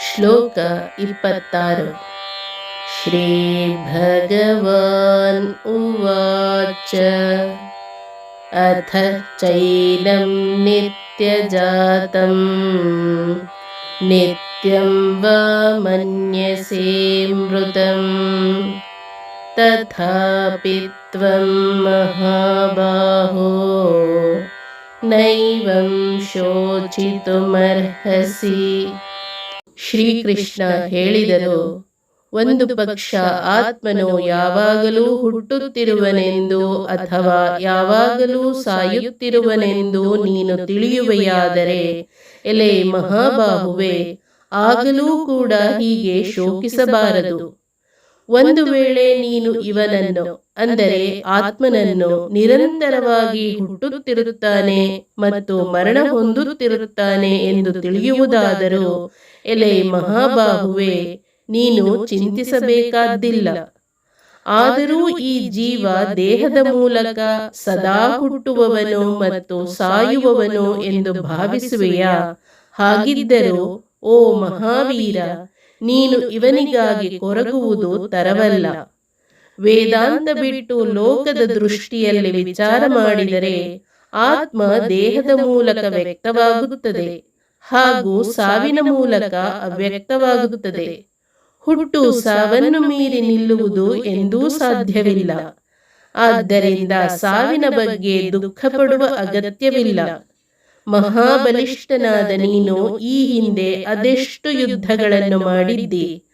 श्लोक इल्पतार श्रीभगवान् उवाच। अर्थ चैनं नित्यजातं नित्यं वा मन्यसेमृतं तथापि त्वं महाबाहो। नैवं शोचितुमर्हसि। ಶ್ರೀಕೃಷ್ಣ ಹೇಳಿದರು, ಒಂದು ಪಕ್ಷ ಆತ್ಮನು ಯಾವಾಗಲೂ ಹುಟ್ಟುತ್ತಿರುವನೆಂದು ಅಥವಾ ಯಾವಾಗಲೂ ಸಾಯುತ್ತಿರುವನೆಂದು ನೀನು ತಿಳಿಯುವೆಯಾದರೆ, ಎಲೆ ಮಹಾಬಾಹುವೆ, ಆಗಲೂ ಕೂಡ ಹೀಗೆ ಶೋಕಿಸಬಾರದು. ಒಂದು ವೇಳೆ ನೀನು ಇವನನ್ನು, ಅಂದರೆ ಆತ್ಮನನ್ನು ನಿರಂತರವಾಗಿ ಹುಟ್ಟುತ್ತಿರುತ್ತಾನೆ ಮತ್ತು ಮರಣ ಹೊಂದುತ್ತಿರುತ್ತಾನೆ ಎಂದು ತಿಳಿಯುವುದಾದರೂ, ಎಲೆ ಮಹಾಬಾಹುವೆ, ನೀನು ಚಿಂತಿಸಬೇಕಾದ್ದಿಲ್ಲ ಆದರೂ ಈ ಜೀವ ದೇಹದ ಮೂಲಕ ಸದಾ ಹುಟ್ಟುವವನು ಮತ್ತು ಸಾಯುವವನು ಎಂದು ಭಾವಿಸುವೆಯಾ? ಹಾಗಿದ್ದರೂ, ಓ ಮಹಾವೀರ ನೀನು ಇವನಿಗಾಗಿ ಕೊರಗುವುದು ತರವಲ್ಲ. ವೇದಾಂತ ಬಿಟ್ಟು ಲೋಕದ ದೃಷ್ಟಿಯಲ್ಲಿ ವಿಚಾರ ಮಾಡಿದರೆ ಆತ್ಮ ದೇಹದ ಮೂಲಕ ವ್ಯಕ್ತವಾಗುತ್ತದೆ. ಹಾಗೂ ಸಾವಿನ ಮೂಲಕ ಅವ್ಯಕ್ತವಾಗುತ್ತದೆ. ಹುಟ್ಟು ಸಾವನ್ನು ಮೀರಿ ನಿಲ್ಲುವುದು ಎಂದೂ ಸಾಧ್ಯವಿಲ್ಲ. ಆದ್ದರಿಂದ ಸಾವಿನ ಬಗ್ಗೆ ದುಃಖ ಪಡುವ ಅಗತ್ಯವಿಲ್ಲ. ಮಹಾಬಲಿಷ್ಠನಾದ ನೀನು ಈ ಹಿಂದೆ ಅದೆಷ್ಟು ಯುದ್ಧಗಳನ್ನು ಮಾಡಿದ್ದಿ?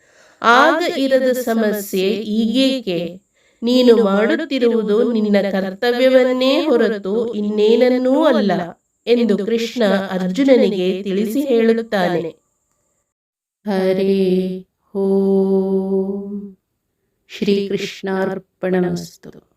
ಆಗ ಇರದ ಸಮಸ್ಯೆ ಈಗೇಕೆ? ನೀನು ಮಾಡುತ್ತಿರುವುದು ನಿನ್ನ ಕರ್ತವ್ಯವನ್ನೇ ಹೊರತು ಇನ್ನೇನನ್ನೂ ಅಲ್ಲ ಎಂದು ಕೃಷ್ಣ ಅರ್ಜುನನಿಗೆ ತಿಳಿಸಿ ಹೇಳುತ್ತಾನೆ. ಹರೇ ಓಂ. ಶ್ರೀಕೃಷ್ಣಾರ್ಪಣಮಸ್ತು.